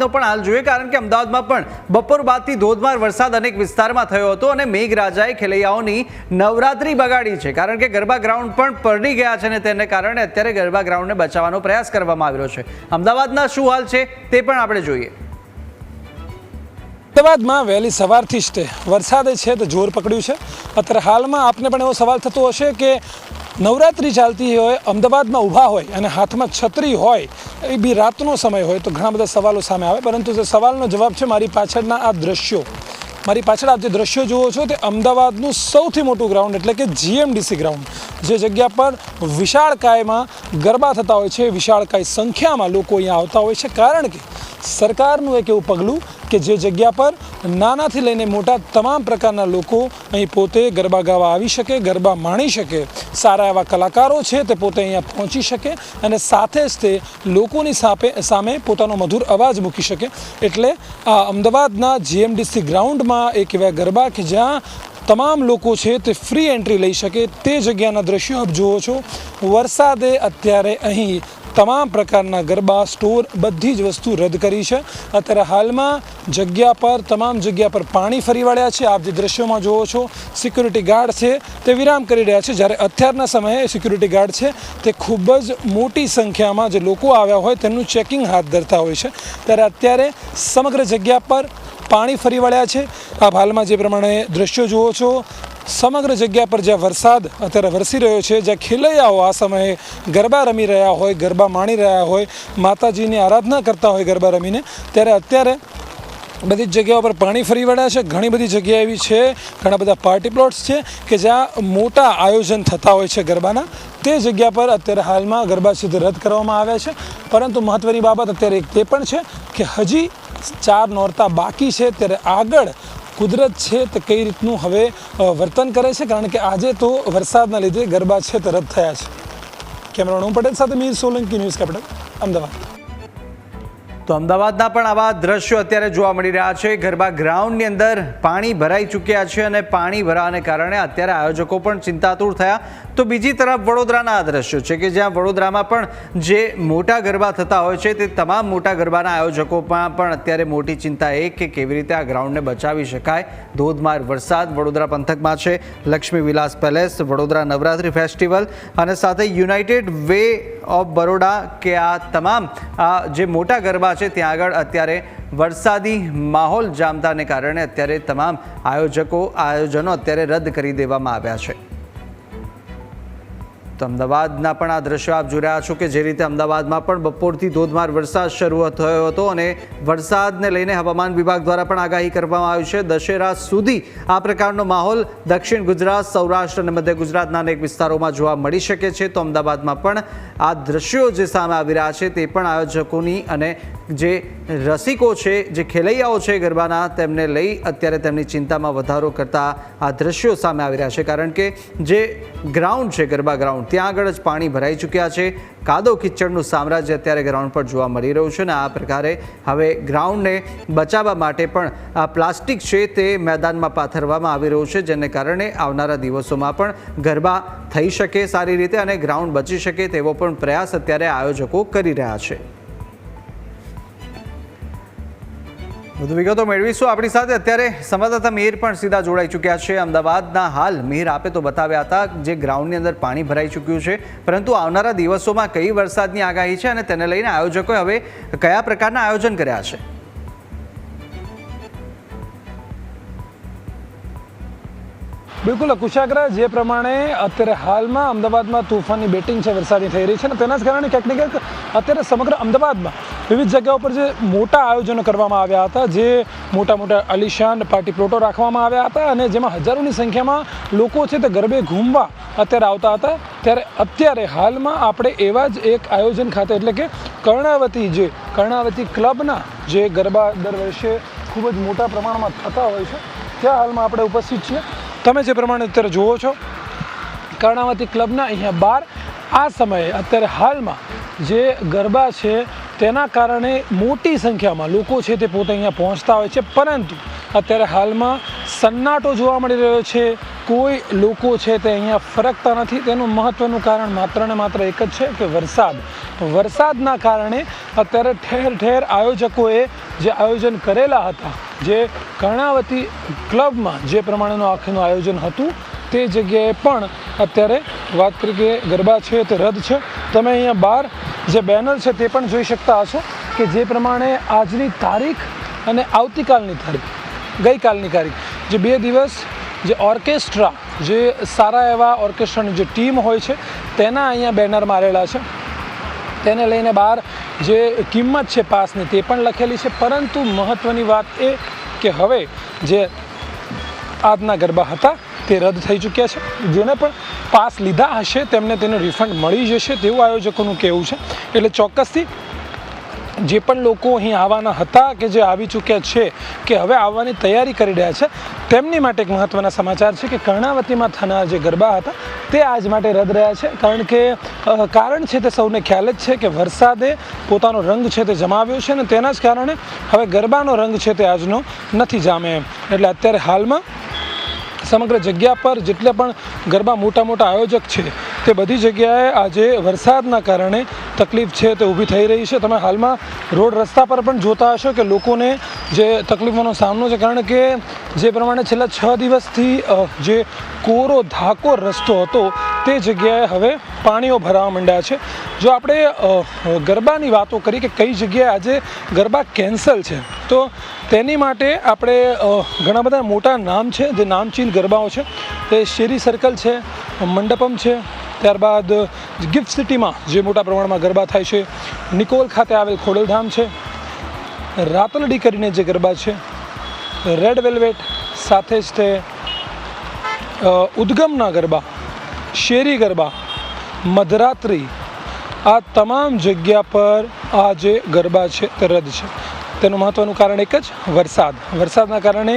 પણ હાલ જોઈએ, કારણ કે અમદાવાદમાં પણ બપોર બાદથી ધોધમાર વરસાદ અનેક વિસ્તારમાં થયો હતો અને મેઘરાજાએ ખેલૈયાઓની નવરાત્રી બગાડી છે. કારણ કે ગરબા ગ્રાઉન્ડ પણ પડી ગયા છે અને તેને કારણે અત્યારે ગરબા ગ્રાઉન્ડને બચાવવાનો પ્રયાસ કરવામાં આવ્યો છે. અમદાવાદના શું હાલ છે તે પણ આપણે જોઈએ. અમદાવાદમાં વહેલી સવારથી જ તે વરસાદે છે તે જોર પકડ્યું છે. અત્યારે હાલમાં આપને પણ એવો સવાલ થતો હશે કે નવરાત્રિ ચાલતી હોય, અમદાવાદમાં ઊભા હોય અને હાથમાં છત્રી હોય, એ બી રાતનો સમય હોય, તો ઘણા બધા સવાલો સામે આવે. પરંતુ જે સવાલનો જવાબ છે મારી પાછળના આ દ્રશ્યો. મારી પાછળ આપ જે દ્રશ્યો જુઓ છો, તે અમદાવાદનું સૌથી મોટું ગ્રાઉન્ડ એટલે કે જીએમડીસી ગ્રાઉન્ડ જે જગ્યા પર વિશાળકાયમાં ગરબા થતા હોય છે. વિશાળકાય સંખ્યામાં લોકો અહીંયા આવતા હોય છે. કારણ કે સરકારનું એક એવું પગલું કે જે જગ્યા પર નાનાથી લઈને મોટા તમામ પ્રકારના લોકો અહીં પોતે ગરબા ગાવા આવી શકે, ગરબા માણી શકે. સારા એવા કલાકારો છે તે પોતે અહીંયા પહોંચી શકે અને સાથે જ તે લોકોની સાપે, સામે પોતાનો મધુર અવાજ મૂકી શકે. એટલે આ અમદાવાદના જીએમડીસી ગ્રાઉન્ડમાં એક એવા ગરબા કે જ્યાં તમામ લોકો છે તે ફ્રી એન્ટ્રી લઈ શકે. તે જગ્યાના દ્રશ્યો આપ જુઓ છો. વરસાદે અત્યારે અહીં તમામ પ્રકારના ગરબા, સ્ટોર બધી જ વસ્તુ રદ કરી છે. અત્યારે હાલમાં જગ્યા પર, તમામ જગ્યા પર પાણી ફરી વળ્યા છે. આપ જે દ્રશ્યોમાં જુઓ છો સિક્યુરિટી ગાર્ડ છે, તે વિરામ કરી રહ્યા છે. જ્યારે અત્યારના સમયે સિક્યુરિટી ગાર્ડ છે, તે ખૂબ જ મોટી સંખ્યામાં જે લોકો આવ્યા હોય, તેમનું ચેકિંગ હાથ ધરતા હોય છે. ત્યારે અત્યારે સમગ્ર જગ્યા પર પાણી ફરી વળ્યા છે. આપ હાલમાં જે પ્રમાણે દ્રશ્યો જુઓ છો સમગ્ર જગ્યા પર જ્યાં વરસાદ અત્યારે વરસી રહ્યો છે, જ્યાં ખેલૈયાઓ આ સમયે ગરબા રમી રહ્યા હોય, ગરબા માણી રહ્યા હોય, માતાજીની આરાધના કરતા હોય ગરબા રમીને, ત્યારે અત્યારે બધી જ જગ્યાઓ પર પાણી ફરી વળ્યા છે. ઘણી બધી જગ્યા એવી છે, ઘણા બધા પાર્ટી પ્લોટ્સ છે કે જ્યાં મોટા આયોજન થતા હોય છે ગરબાના. તે જગ્યા પર અત્યારે હાલમાં ગરબા સિદ્ધ રદ કરવામાં આવ્યા છે. પરંતુ મહત્ત્વની બાબત અત્યારે એક તે પણ છે કે હજી ચાર નોરતા બાકી છે. ત્યારે આગળ કુદરત છે તે કઈ રીતનું હવે વર્તન કરે છે? કારણ કે આજે તો વરસાદના લીધે ગરબા છે તે થયા છે. કેમેરામેન ઓમ પટેલ સાથે મીર સોલંકી ન્યૂઝ કેપિટલ, અમદાવાદ. તો અમદાવાદના પણ આવા દ્રશ્યો અત્યારે જોવા મળી રહ્યા છે. ગરબા ગ્રાઉન્ડની અંદર પાણી ભરાઈ ચૂક્યા છે અને પાણી ભરાવાને કારણે અત્યારે આયોજકો પણ ચિંતાતુર થયા. તો બીજી તરફ વડોદરાના આ દ્રશ્યો છે કે જ્યાં વડોદરામાં પણ જે મોટા ગરબા થતા હોય છે તે તમામ મોટા ગરબાના આયોજકોમાં પણ અત્યારે મોટી ચિંતા એ કે કેવી રીતે આ ગ્રાઉન્ડને બચાવી શકાય. ધોધમાર વરસાદ વડોદરા પંથકમાં છે. લક્ષ્મી વિલાસ પેલેસ, વડોદરા નવરાત્રિ ફેસ્ટિવલ અને સાથે યુનાઇટેડ વે ઓફ બરોડા કે આ તમામ આ જે મોટા ગરબા છે. ત્યાં આગળ અત્યારે વરસાદી માહોલ જામતાને કારણે અત્યારે તમામ આયોજકો આયોજનો અત્યારે રદ કરી દેવામાં આવ્યા છે. તો અમદાવાદના પણ આ દ્રશ્યો આપ જોઈ રહ્યા છો કે જે રીતે અમદાવાદમાં પણ બપોરથી ધોધમાર વરસાદ શરૂ થયો હતો અને વરસાદને લઈને હવામાન વિભાગ દ્વારા પણ આગાહી કરવામાં આવી છે. દશેરા સુધી આ પ્રકારનો માહોલ દક્ષિણ ગુજરાત, સૌરાષ્ટ્ર અને મધ્ય ગુજરાતના અનેક વિસ્તારોમાં જોવા મળી શકે છે. તો અમદાવાદમાં પણ આ દ્રશ્યો જે સામે આવી રહ્યા છે તે પણ આયોજકોની અને જે રસિકો છે, જે ખેલૈયાઓ છે ગરબાના, તેમને લઈ અત્યારે તેમની ચિંતામાં વધારો કરતા આ દ્રશ્યો સામે આવી રહ્યા છે. કારણ કે જે ગ્રાઉન્ડ છે, ગરબા ગ્રાઉન્ડ ત્યાં આગળ જ પાણી ભરાઈ ચૂક્યા છે. કાદો કિચડનું સામ્રાજ્ય અત્યારે ગ્રાઉન્ડ પર જોવા મળી રહ્યું છે અને આ પ્રકારે હવે ગ્રાઉન્ડને બચાવવા માટે પણ આ પ્લાસ્ટિક છે તે મેદાનમાં પાથરવામાં આવી રહ્યું છે, જેને કારણે આવનારા દિવસોમાં પણ ગરબા થઈ શકે સારી રીતે અને ગ્રાઉન્ડ બચી શકે તેવો પણ પ્રયાસ અત્યારે આયોજકો કરી રહ્યા છે. વધુ વિગતો મેળવીશું. આપણી સાથે અત્યારે સંવાદદાતા મિહિર પણ સીધા જોડાઈ ચૂક્યા છે. અમદાવાદના હાલ મિહિર આપે તો બતાવ્યા હતા જે ગ્રાઉન્ડની અંદર પાણી ભરાઈ ચૂક્યું છે. પરંતુ આવનારા દિવસોમાં કઈ વરસાદની આગાહી છે અને તેને લઈને આયોજકોએ હવે કયા પ્રકારના આયોજન કર્યા છે? બિલકુલ કુશાગ્રા જે પ્રમાણે અત્યારે હાલમાં અમદાવાદમાં તોફાનની બેટિંગ છે, વરસાદની થઈ રહી છે અને તેના જ કારણે ક્યાંક ને ક્યાંક અત્યારે સમગ્ર અમદાવાદમાં વિવિધ જગ્યાઓ પર જે મોટા આયોજનો કરવામાં આવ્યા હતા, જે મોટા મોટા અલિશાન પાર્ટી પ્લોટો રાખવામાં આવ્યા હતા અને જેમાં હજારોની સંખ્યામાં લોકો છે તે ગરબે ઘૂમવા અત્યારે આવતા હતા. ત્યારે અત્યારે હાલમાં આપણે એવા જ એક આયોજન ખાતે, એટલે કે કર્ણાવતી જે, કર્ણાવતી ક્લબના જે ગરબા દર વર્ષે ખૂબ જ મોટા પ્રમાણમાં થતા હોય છે, ત્યાં હાલમાં આપણે ઉપસ્થિત છીએ. તમે જે પ્રમાણે અત્યારે જુઓ છો, કર્ણાવતી ક્લબના અહીંયા બાર આ સમયે અત્યારે હાલમાં જે ગરબા છે તેના કારણે મોટી સંખ્યામાં લોકો છે તે પોતે અહીંયા પહોંચતા હોય છે, પરંતુ અત્યારે હાલમાં સન્નાટો જોવા મળી રહ્યો છે. કોઈ લોકો છે તે અહીંયા ફરકતા નથી. તેનું મહત્ત્વનું કારણ માત્ર ને માત્ર એક જ છે કે વરસાદ. વરસાદના કારણે અત્યારે ઠેર ઠેર આયોજકોએ જે આયોજન કરેલા હતા, જે કર્ણાવતી ક્લબમાં જે પ્રમાણેનું આખીનું આયોજન હતું, તે જગ્યાએ પણ અત્યારે વાત કરી કે ગરબા છે તે રદ છે. તમે અહીંયા બહાર જે બેનર છે તે પણ જોઈ શકતા હશો કે જે પ્રમાણે આજની તારીખ અને આવતીકાલની તારીખ, ગઈકાલની તારીખ, જે બે દિવસ જે ઓર્કેસ્ટ્રા, જે સારા એવા ઓર્કેસ્ટ્રાની જે ટીમ હોય છે, તેના અહીંયા બેનર મારેલા છે. તેને લઈને બહાર જે કિંમત છે પાસની તે પણ લખેલી છે, પરંતુ મહત્ત્વની વાત એ કે હવે જે આજના ગરબા હતા તે રદ થઈ ચૂક્યા છે. જેને પણ પાસ લીધા હશે તેમને તેનું રિફંડ મળી જશે તેવું આયોજકોનું કહેવું છે. એટલે ચોક્કસથી જે પણ લોકો અહીં આવવાના હતા કે જે આવી ચૂક્યા છે કે હવે આવવાની તૈયારી કરી રહ્યા છે, તેમની માટે એક મહત્ત્વના સમાચાર છે કે કર્ણાવતીમાં થનાર જે ગરબા હતા તે આજ માટે રદ રહ્યા છે. કારણ કે કારણ છે તે સૌને ખ્યાલ જ છે કે વરસાદે પોતાનો રંગ છે તે જમાવ્યો છે અને તેના જ કારણે હવે ગરબાનો રંગ છે તે આજનો નથી જામે એટલે અત્યારે હાલમાં સમગ્ર જગ્યા પર જેટલા પણ ગરબા મોટા મોટા આયોજક છે, તે બધી જગ્યાએ આજે વરસાદના કારણે તકલીફ છે તે ઊભી થઈ રહી છે. તમે હાલમાં રોડ રસ્તા પર પણ જોતા હશો કે લોકોને જે તકલીફોનો સામનો છે, કારણ કે જે પ્રમાણે છેલ્લા છ દિવસથી જે કોરો ધાકો રસ્તો હતો, તે જગ્યાએ હવે પાણીઓ ભરાવા માંડ્યા છે. જો આપણે ગરબાની વાતો કરીએ કે કઈ જગ્યાએ આજે ગરબા કેન્સલ છે, તો તેની માટે આપણે ઘણા બધા મોટા નામ છે, જે નામચીન ગરબાઓ છે. તે શેરી સર્કલ છે, મંડપમ છે, ત્યારબાદ ગિફ્ટ સિટીમાં જે મોટા પ્રમાણમાં ગરબા થાય છે, નિકોલ ખાતે આવેલ ખોડલધામ છે, રાતલડી કરીને જે ગરબા છે, રેડ વેલ્વેટ, સાથે જ તે ઉદ્ગમના ગરબા, શેરી ગરબા, મધરાત્રિ આ તમામ જગ્યા પર આ જે ગરબા છે તે રદ છે. તેનું મહત્ત્વનું કારણ એક જ, વરસાદ. વરસાદના કારણે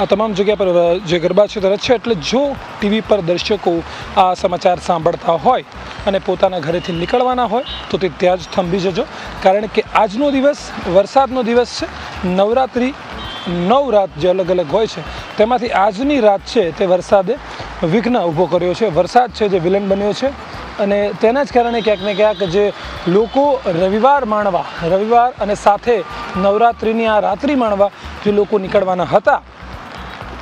આ તમામ જગ્યા પર જે ગરબા છે તે રદ છે. એટલે જો ટીવી પર દર્શકો આ સમાચાર સાંભળતા હોય અને પોતાના ઘરેથી નીકળવાના હોય, તો તે ત્યાં જ થંભી જજો. કારણ કે આજનો દિવસ, વરસાદનો દિવસ છે. નવરાત્રિ નવ રાત જે અલગ અલગ હોય છે, તેમાંથી આજની રાત છે તે વરસાદે વિઘ્ન ઊભો કર્યો છે. વરસાદ છે જે વિલન બન્યો છે. અને તેના જ કારણે ક્યાંક ને ક્યાંક જે લોકો રવિવાર માણવા, રવિવાર અને સાથે નવરાત્રિની આ રાત્રિ માણવા જે લોકો નીકળવાના હતા,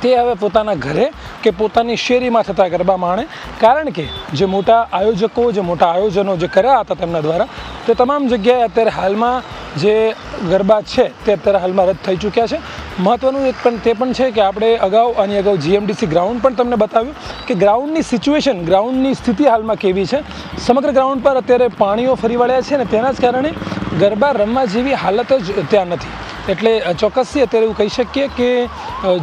તે હવે પોતાના ઘરે કે પોતાની શેરીમાં થતા ગરબા માણે. કારણ કે જે મોટા આયોજકો, જે મોટા આયોજનો જે કર્યા હતા તેમના દ્વારા, તે તમામ જગ્યાએ અત્યારે હાલમાં જે ગરબા છે તે અત્યારે હાલમાં રદ થઈ ચૂક્યા છે. મહત્ત્વનું એક પણ તે પણ છે કે આપણે અગાઉ આની અગાઉ જીએમડીસી ગ્રાઉન્ડ પણ તમને બતાવ્યું કે ગ્રાઉન્ડની સિચ્યુએશન, ગ્રાઉન્ડની સ્થિતિ હાલમાં કેવી છે. સમગ્ર ગ્રાઉન્ડ પર અત્યારે પાણીઓ ફરી વળ્યા છે ને તેના જ કારણે ગરબા રમવા જેવી હાલત જ ત્યાં નથી. એટલે ચોક્કસથી અત્યારે એવું કહી શકીએ કે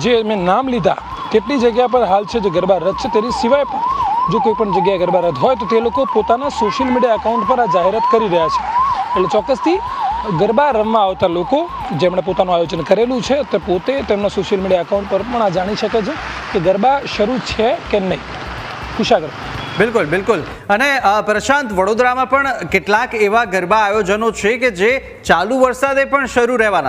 જે મેં નામ લીધા, તેટલી જગ્યા પર હાલ છે જે ગરબા રદ છે, તેની સિવાય પણ જો કોઈ પણ જગ્યાએ ગરબા રદ હોય તો તે લોકો પોતાના સોશિયલ મીડિયા એકાઉન્ટ પર આ જાહેરાત કરી રહ્યા છે. એટલે ચોક્કસથી ગરબા રમવા આવતા લોકો જેમણે પોતાનું આયોજન કરેલું છે, તે પોતે તેમના સોશિયલ મીડિયા એકાઉન્ટ પર પણ આ જાણી શકે છે કે ગરબા શરૂ છે કે નહીં. કુશાગર. બિલકુલ બિલકુલ. અને પ્રશાંત, વડોદરામાં પણ કેટલાક એવા ગરબા આયોજનો છે કે જે ચાલુ વરસાદે પણ શરૂ રહેવાના